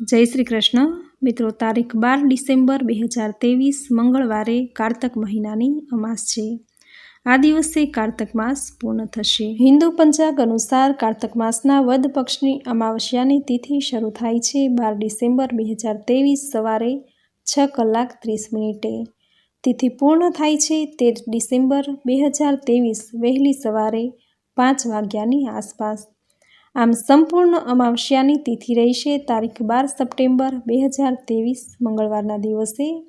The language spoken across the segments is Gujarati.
જય શ્રી કૃષ્ણ. મિત્રો, તારીખ બાર ડિસેમ્બર બે હજાર ત્રેવીસ મંગળવારે કારતક મહિનાની અમાસ છે. આ દિવસે કારતક માસ પૂર્ણ થશે. હિન્દુ પંચાગ અનુસાર કારતક માસના વદ પક્ષની અમાવસ્યાની તિથિ શરૂ થાય છે બાર ડિસેમ્બર બે હજાર ત્રેવીસ સવારે છ કલાક ત્રીસ મિનિટે. તિથિ પૂર્ણ થાય છે તેર ડિસેમ્બર બે હજાર ત્રેવીસ વહેલી સવારે પાંચ વાગ્યાની આસપાસ. આમ સંપૂર્ણ અમાવસ્યાની તિથિ રહેશે તારીખ બાર સપ્ટેમ્બર બે હજાર ત્રેવીસ, મંગળવારના દિવસે.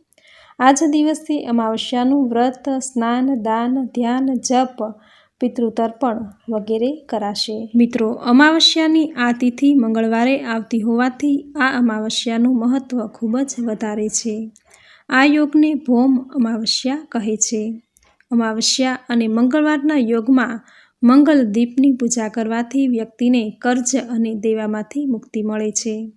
આજ દિવસે અમાવસ્યાનું વ્રત, સ્નાન, દાન, ધ્યાન, જપ, પિતૃતર્પણ વગેરે કરાશે. મિત્રો, અમાવસ્યાની આ તિથિ મંગળવારે આવતી હોવાથી આ અમાવસ્યાનું મહત્ત્વ ખૂબ જ વધારે છે. આ યોગને ભોમ અમાવસ્યા કહે છે. અમાવસ્યા અને મંગળવારના યોગમાં મંગલ દીપની પૂજા કરવાથી વ્યક્તિને કર્જ અને દેવામાંથી મુક્તિ મળે છે.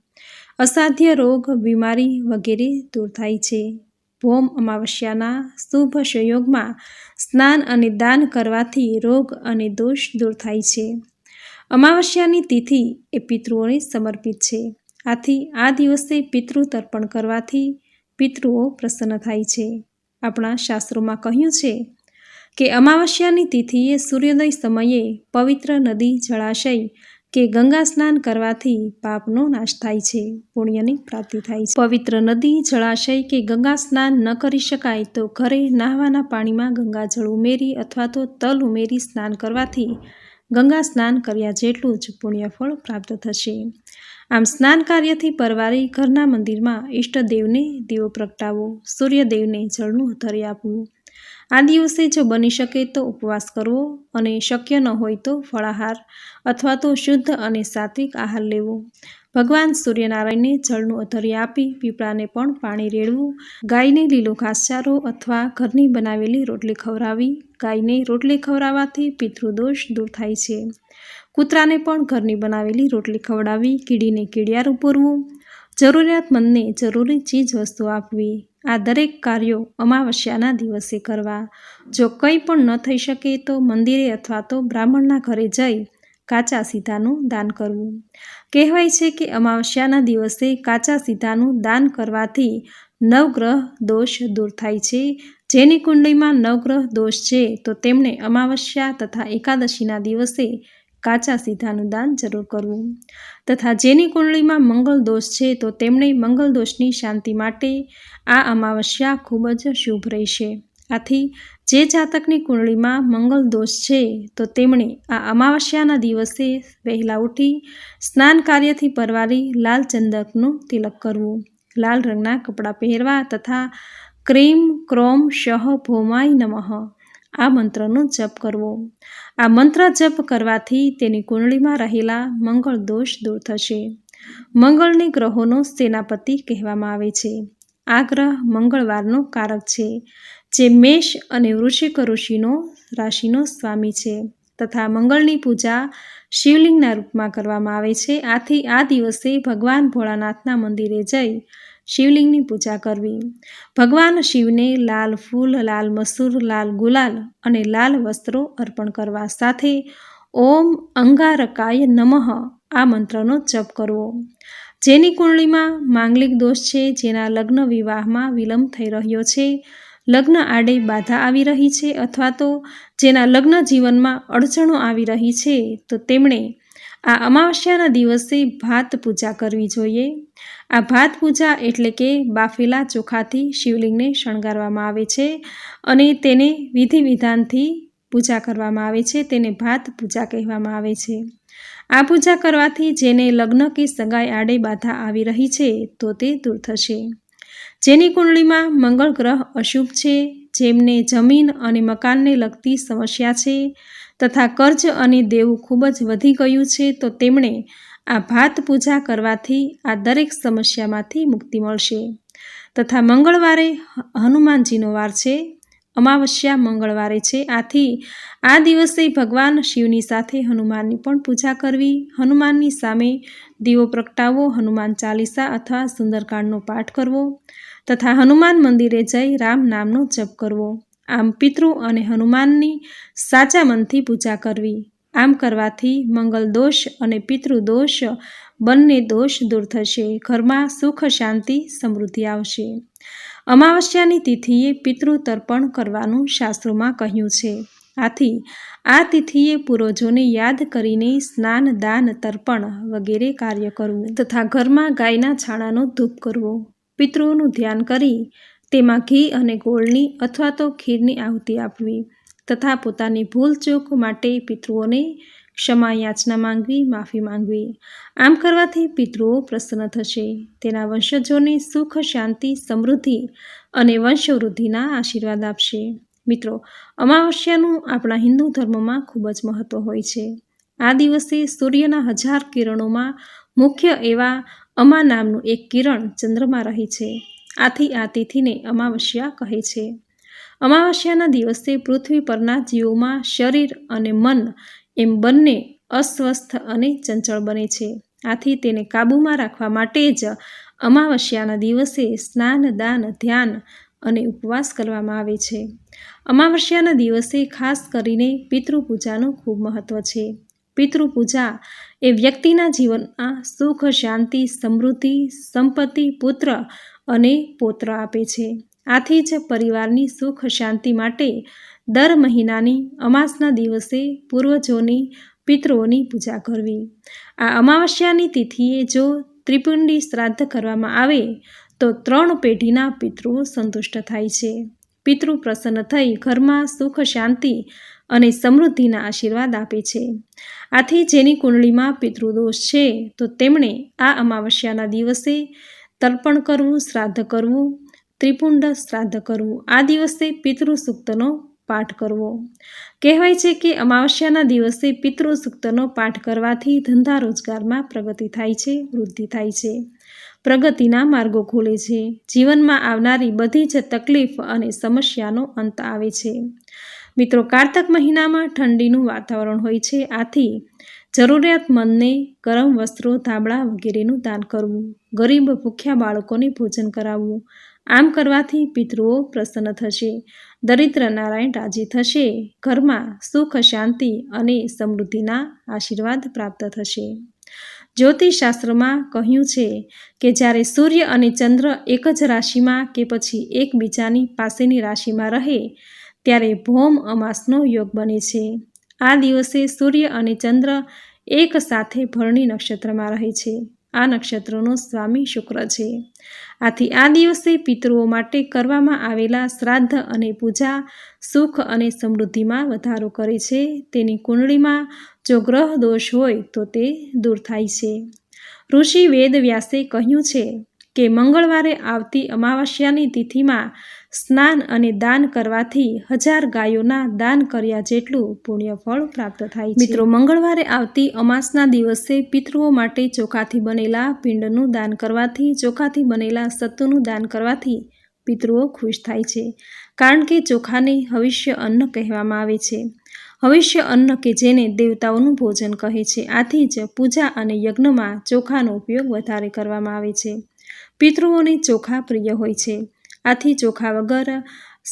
અસાધ્ય રોગ, બીમારી વગેરે દૂર થાય છે. ભૌમ અમાવસ્યાના શુભ સંયોગમાં સ્નાન અને દાન કરવાથી રોગ અને દોષ દૂર થાય છે. અમાવસ્યાની તિથિ એ પિતૃઓને સમર્પિત છે. આથી આ દિવસે પિતૃ તર્પણ કરવાથી પિતૃઓ પ્રસન્ન થાય છે. આપણા શાસ્ત્રોમાં કહ્યું છે કે અમાવસ્યાની તિથિએ સૂર્યોદય સમયે પવિત્ર નદી જળાશય કે ગંગા સ્નાન કરવાથી પાપનો નાશ થાય છે. પુણ્યની પ્રાપ્તિ થાય છે. પવિત્ર નદી જળાશય કે ગંગા સ્નાન ન કરી શકાય તો ઘરે નાહવાના પાણીમાં ગંગાજળ ઉમેરી અથવા તો તલ ઉમેરી સ્નાન કરવાથી ગંગા સ્નાન કર્યા જેટલું જ પુણ્યફળ પ્રાપ્ત થશે. આમ સ્નાન કાર્યથી પરવારી ઘરના મંદિરમાં ઈષ્ટદેવને દીવો પ્રગટાવો, સૂર્યદેવને જળનું ધરી આપવું. આ દિવસે જો બની શકે તો ઉપવાસ કરવો અને શક્ય ન હોય તો ફળાહાર અથવા તો શુદ્ધ અને સાત્વિક આહાર લેવો. ભગવાન સૂર્યનારાયણને જળનું અધર્ય આપી પીપળાને પણ પાણી રેડવું, ગાયને લીલો ઘાસચારો અથવા ઘરની બનાવેલી રોટલી ખવડાવી ગાયને રોટલી ખવડાવવાથી પિતૃદોષ દૂર થાય છે. કૂતરાને પણ ઘરની બનાવેલી રોટલી ખવડાવી, કીડીને કીડિયારું પૂરવું જરૂરિયાતમંદને જરૂરી ચીજ વસ્તુ આપવી. આ દરેક કાર્યો અમાવસ્યાના દિવસે કરવા. જો કંઈ પણ ન થઈ શકે તો મંદિરે અથવા તો બ્રાહ્મણના ઘરે જઈ કાચા સીધાનું દાન કરવું. કહેવાય છે કે અમાવસ્યાના દિવસે કાચા સીધાનું દાન કરવાથી નવગ્રહ દોષ દૂર થાય છે. જેની કુંડળીમાં નવગ્રહ દોષ છે તો તેમણે અમાવસ્યા તથા એકાદશીના દિવસે કાચા સીધાનું દાન જરૂર કરવું. તથા જેની કુંડળીમાં મંગળ દોષ છે, તો તેમણે મંગળ દોષની શાંતિ માટે આ અમાવસ્યા ખૂબ જ શુભ રહેશે. આથી, જે જાતકની કુંડળીમાં મંગળ દોષ છે, તો તેમણે આ અમાવસ્યાના દિવસે વહેલા ઉઠી સ્નાન કાર્યથી પરવારી લાલ ચંદકનું તિલક કરવું. લાલ રંગના કપડાં પહેરવા તથા ક્રીમ, ક્રોમ, શહ ભોમાય નમઃ. આ મંત્રનો જપ કરવો. આ મંત્ર જપ કરવાથી તેની કુંડળીમાં રહેલા મંગળ દોષ દૂર થશે. મંગળને ગ્રહોનો સેનાપતિ કહેવામાં આવે છે. આ ગ્રહ મંગળવારનો કારક છે, જે મેષ અને વૃશ્ચિક ઋષિનો, રાશિનો સ્વામી છે તથા મંગળની પૂજા શિવલિંગના રૂપમાં કરવામાં આવે છે. આથી આ દિવસે ભગવાન ભોળાનાથના મંદિરે જઈ શિવલિંગની પૂજા કરવી. ભગવાન શિવને લાલ ફૂલ, લાલ મસૂર, લાલ ગુલાલ અને લાલ વસ્ત્રો અર્પણ કરવા સાથે ઓમ અંગારકાય નમઃ આ મંત્રનો જપ કરવો. જેની કુંડળીમાં માંગલિક દોષ છે, જેના લગ્ન વિવાહમાં વિલંબ થઈ રહ્યો છે, લગ્ન આડે બાધા આવી રહી છે અથવા તો જેના લગ્ન જીવનમાં અડચણો આવી રહી છે, તો તેમણે આ અમાવસ્યાના દિવસે ભાત પૂજા કરવી જોઈએ. આ ભાત પૂજા એટલે કે બાફેલા ચોખાથી શિવલિંગને શણગારવામાં આવે છે અને તેને વિધિ વિધાનથી પૂજા કરવામાં આવે છે, તેને ભાત પૂજા કહેવામાં આવે છે. આ પૂજા કરવાથી જેને લગ્ન કે સગાઈ આડે બાધા આવી રહી છે, તો તે દૂર થશે. જેની કુંડળીમાં મંગળ ગ્રહ અશુભ છે જેમને જમીન અને મકાનને લગતી સમસ્યા છે તથા કર્જ અને દેવું ખૂબ જ વધી ગયું છે, તો તેમણે આ ભાત પૂજા કરવાથી આ દરેક સમસ્યામાંથી મુક્તિ મળશે. તથા મંગળવારે હનુમાનજીનો વાર છે, અમાવસ્યા મંગળવારે છે, આથી આ દિવસે ભગવાન શિવની સાથે હનુમાનની પણ પૂજા કરવી, હનુમાનની સામે દીવો પ્રગટાવવો, હનુમાન ચાલીસા અથવા સુંદરકાંડનો પાઠ કરવો તથા હનુમાન મંદિરે જઈ રામ નામનો જપ કરવો. આમ પિતૃ અને હનુમાનની સાચા મનથી પૂજા કરવી. આમ કરવાથી મંગલ દોષ અને પિતૃદોષ બંને દોષ દૂર થશે. ઘરમાં સુખ, શાંતિ, સમૃદ્ધિ આવશે. અમાવસ્યાની તિથિએ પિતૃ તર્પણ કરવાનું શાસ્ત્રોમાં કહ્યું છે. આથી આ તિથિએ પૂર્વજોને યાદ કરીને સ્નાન, દાન, તર્પણ વગેરે કાર્ય કરવું તથા ઘરમાં ગાયના છાણાનો ધૂપ કરવો. પિતૃઓનું ધ્યાન કરી તેમાં ઘી અને ગોળની અથવા તો ખીરની આહુતિ આપવી તથા પોતાની ભૂલચૂક માટે પિતૃઓને ક્ષમા યાચના માંગવી, માફી માંગવી. આમ કરવાથી પિતૃઓ પ્રસન્ન થશે. તેના વંશજોને સુખ, શાંતિ, સમૃદ્ધિ અને વંશવૃદ્ધિના આશીર્વાદ આપશે. મિત્રો, અમાવસ્યાનું આપણા હિન્દુ ધર્મમાં ખૂબ જ મહત્ત્વ હોય છે. આ દિવસે સૂર્યના હજાર કિરણોમાં મુખ્ય એવા અમા નામનું એક કિરણ ચંદ્રમાં રહે છે. આથી આ તિથિને અમાવસ્યા કહે છે. અમાવસ્યાના દિવસે પૃથ્વી પરના જીવોમાં શરીર અને મન એમ બંને અસ્વસ્થ અને ચંચળ બને છે. આથી તેને કાબૂમાં રાખવા માટે જ અમાવસ્યાના દિવસે સ્નાન, દાન, ધ્યાન અને ઉપવાસ કરવામાં આવે છે. અમાવસ્યાના દિવસે ખાસ કરીને પિતૃપૂજાનું ખૂબ મહત્ત્વ છે. પિતૃપૂજા એ વ્યક્તિના જીવનમાં સુખ, શાંતિ, સમૃદ્ધિ, સંપત્તિ, પુત્ર અને પૌત્ર આપે છે. આથી જ પરિવારની સુખ, શાંતિ માટે દર મહિનાની અમાસના દિવસે પૂર્વજોની પિતૃઓની પૂજા કરવી. આ અમાવસ્યાની તિથિએ જો ત્રિપુંડી શ્રાદ્ધ કરવામાં આવે, તો ત્રણ પેઢીના પિતૃઓ સંતુષ્ટ થાય છે. પિતૃ પ્રસન્ન થઈ ઘરમાં સુખ, શાંતિ અને સમૃદ્ધિના આશીર્વાદ આપે છે. આથી જેની કુંડળીમાં પિતૃદોષ છે, તો તેમણે આ અમાવસ્યાના દિવસે તર્પણ કરવું, શ્રાદ્ધ કરવું, ત્રિપુંડ શ્રાદ્ધ કરવું, આ દિવસે પિતૃ સૂક્તનો પાઠ કરવો. કહેવાય છે કે અમાવસ્યાના દિવસે પિતૃ સૂક્તનો પાઠ કરવાથી ધંધા રોજગારમાં પ્રગતિ થાય છે, વૃદ્ધિ થાય છે. પ્રગતિના માર્ગો ખુલે છે. જીવનમાં આવનારી બધી જ તકલીફ અને સમસ્યાનો અંત આવે છે. મિત્રો, કારતક મહિનામાં ઠંડીનું વાતાવરણ હોય છે. આથી જરૂરિયાતમંદને ગરમ વસ્ત્રો, ધાબળા વગેરેનું દાન કરવું, ગરીબ ભૂખ્યા બાળકોને ભોજન કરાવવું, આમ કરવાથી પિતૃઓ પ્રસન્ન થશે. દરિદ્ર નારાયણ રાજી થશે. ઘરમાં સુખ, શાંતિ અને સમૃદ્ધિના આશીર્વાદ પ્રાપ્ત થશે. જ્યોતિષશાસ્ત્રમાં કહ્યું છે કે જ્યારે સૂર્ય અને ચંદ્ર એક જ રાશિમાં કે પછી એકબીજાની પાસેની રાશિમાં રહે, ત્યારે ભૌમ અમાસનો યોગ બને છે. આ દિવસે સૂર્ય અને ચંદ્ર એક સાથે ભરણી નક્ષત્રમાં રહે છે. આ નક્ષત્રનો સ્વામી શુક્ર છે. આથી આ દિવસે પિતૃઓ માટે કરવામાં આવેલા શ્રાદ્ધ અને પૂજા સુખ અને સમૃદ્ધિમાં વધારો કરે છે. તેની કુંડળીમાં જો ગ્રહ દોષ હોય તો તે દૂર થાય છે. ઋષિ વેદ વ્યાસે કહ્યું છે કે મંગળવારે આવતી અમાવાસ્યાની તિથિમાં સ્નાન અને દાન કરવાથી હજાર ગાયોના દાન કર્યા જેટલું પુણ્યફળ પ્રાપ્ત થાય છે. મિત્રો, મંગળવારે આવતી અમાસના દિવસે પિતૃઓ માટે ચોખાથી બનેલા પિંડનું દાન કરવાથી, ચોખાથી બનેલા સત્તુનું દાન કરવાથી પિતૃઓ ખુશ થાય છે. કારણ કે ચોખાને હવિષ્ય અન્ન કહેવામાં આવે છે. હવિષ્ય અન્ન કે જેને દેવતાઓનું ભોજન કહે છે, આથી જ પૂજા અને યજ્ઞમાં ચોખાનો ઉપયોગ વધારે કરવામાં આવે છે. પિતૃઓને ચોખા પ્રિય હોય છે. આથી ચોખા વગર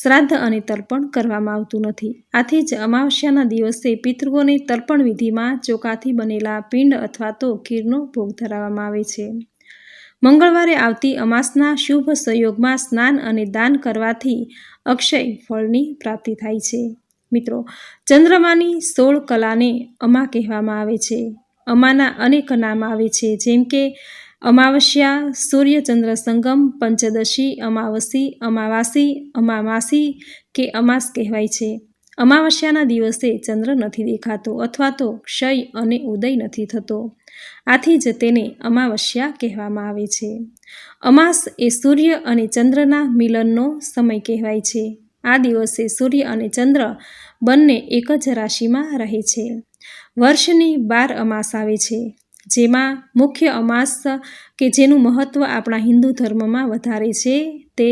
શ્રાદ્ધ અને તર્પણ કરવામાં આવતું નથી. આથી જ અમાવસ્યાના દિવસે પિતૃઓને તર્પણ વિધિમાં ચોખાથી બનેલા પિંડ અથવા તો ખીરનો ભોગ ધરાવવામાં આવે છે. મંગળવારે આવતી અમાસના શુભ સંયોગમાં સ્નાન અને દાન કરવાથી અક્ષય ફળની પ્રાપ્તિ થાય છે. મિત્રો, ચંદ્રમાની સોળ કલાને અમા કહેવામાં આવે છે. અમાના અનેક નામ આવે છે. જેમ કે અમાવસ્યા, સૂર્યચંદ્ર સંગમ, પંચદશી, અમાવસી, અમાવાસી, અમામાસી કે અમાસ કહેવાય છે. અમાવસ્યાના દિવસે ચંદ્ર નથી દેખાતો અથવા તો ક્ષય અને ઉદય નથી થતો. આથી જ તેને અમાવસ્યા કહેવામાં આવે છે. અમાસ એ સૂર્ય અને ચંદ્રના મિલનનો સમય કહેવાય છે. આ દિવસે સૂર્ય અને ચંદ્ર બંને એક જ રાશિમાં રહે છે. વર્ષની બાર અમાસ આવે છે. જેમાં મુખ્ય અમાસ કે જેનું મહત્ત્વ આપણા હિન્દુ ધર્મમાં વધારે છે તે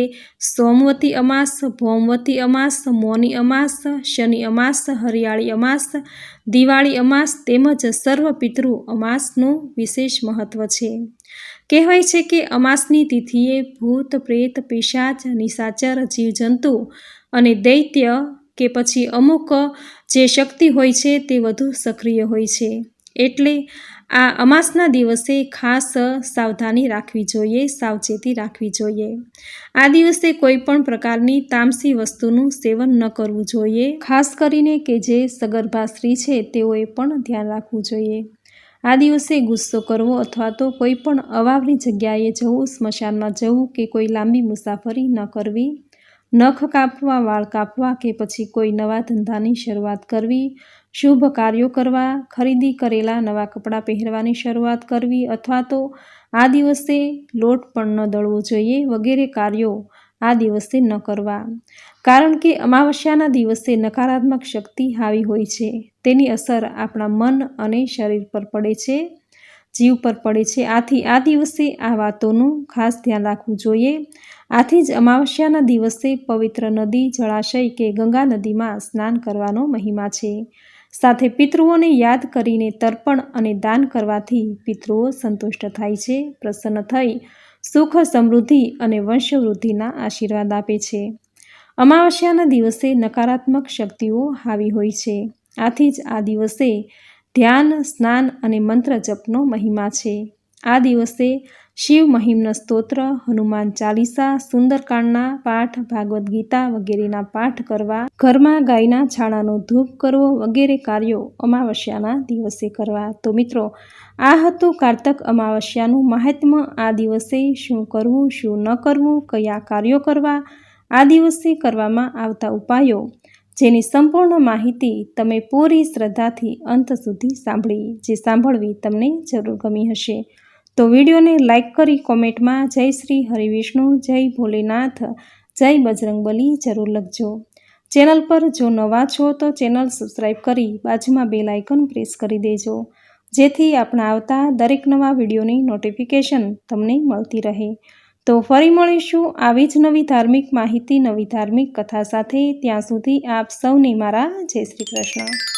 સોમવતી અમાસ, ભૌમવતી અમાસ, મૌની અમાસ, શનિ અમાસ, હરિયાળી અમાસ, દિવાળી અમાસ તેમજ સર્વ પિતૃ અમાસનું વિશેષ મહત્ત્વ છે. કહેવાય છે કે અમાસની તિથિએ ભૂત, પ્રેત, પિશાચ, નિશાચર, જીવજંતુ અને દૈત્ય કે પછી અમુક જે શક્તિ હોય છે તે વધુ સક્રિય હોય છે. એટલે આ અમાસના દિવસે ખાસ સાવધાની રાખવી જોઈએ, સાવચેતી રાખવી જોઈએ. આ દિવસે કોઈ પણ પ્રકારની તામસી વસ્તુનું સેવન ન કરવું જોઈએ, ખાસ કરીને કે જે સગર્ભા સ્ત્રી છે તેઓએ પણ ધ્યાન રાખવું જોઈએ. આ દિવસે ગુસ્સો કરવો અથવા તો કોઈ પણ અવાવની જગ્યાએ જવું, સ્મશાનમાં જવું કે કોઈ લાંબી મુસાફરી ન કરવી નખ કાપવા, વાળ કાપવા કે પછી કોઈ નવા ધંધાની શરૂઆત કરવી, શુભ કાર્યો કરવા, ખરીદી કરેલા નવા કપડાં પહેરવાની શરૂઆત કરવી અથવા તો આ દિવસે લોટ પણ ન દળવો જોઈએ વગેરે કાર્યો આ દિવસે ન કરવા. કારણ કે અમાવસ્યાના દિવસે નકારાત્મક શક્તિ હાવી હોય છે. તેની અસર આપણા મન અને શરીર પર પડે છે. જીવ પર પડે છે. આથી આ દિવસે આ વાતોનું ખાસ ધ્યાન રાખવું જોઈએ. આથી જ અમાવસ્યાના દિવસે પવિત્ર નદી, જળાશય કે ગંગા નદીમાં સ્નાન કરવાનો મહિમા છે. સાથે પિતૃઓને યાદ કરીને તર્પણ અને દાન કરવાથી પિતૃઓ સંતુષ્ટ થાય છે, પ્રસન્ન થઈ, સુખ, સમૃદ્ધિ અને વંશવૃદ્ધિના આશીર્વાદ આપે છે. અમાવસ્યાના દિવસે નકારાત્મક શક્તિઓ હાવી હોય છે. આથી જ આ દિવસે ધ્યાન, સ્નાન અને મંત્ર જપનો મહિમા છે. આ દિવસે શિવ મહિમ્ન સ્તોત્ર, હનુમાન ચાલીસા, સુંદરકાંડના પાઠ ભાગવદ્ ગીતા વગેરેના પાઠ કરવા, ઘરમાં ગાયના છાણાનો ધૂપ કરવો વગેરે કાર્યો અમાવસ્યાના દિવસે કરવા. તો મિત્રો, આ હતું કારતક અમાવસ્યાનું મહાત્મ્ય આ દિવસે શું કરવું, શું ન કરવું, કયા કાર્યો કરવા, આ દિવસે કરવામાં આવતા ઉપાયો જેની સંપૂર્ણ માહિતી તમે પૂરી શ્રદ્ધાથી અંત સુધી સાંભળી. જે સાંભળવી તમને જરૂર ગમી હશે. તો વિડીયોને લાઇક કરી કોમેન્ટમાં જય શ્રી હરિવિષ્ણુ, જય ભોલેનાથ, જય બજરંગબલી જરૂર લખજો. ચેનલ પર જો નવા છો તો ચેનલ સબસ્ક્રાઈબ કરી બાજુમાં બે લાઇકન પ્રેસ કરી દેજો. જેથી આપણા આવતા દરેક નવા વિડીયોની નોટિફિકેશન તમને મળતી રહે. તો ફરી મળીશું આવી જ નવી ધાર્મિક માહિતી, નવી ધાર્મિક કથા સાથે. ત્યાં સુધી આપ સૌને મારા જય શ્રી કૃષ્ણ.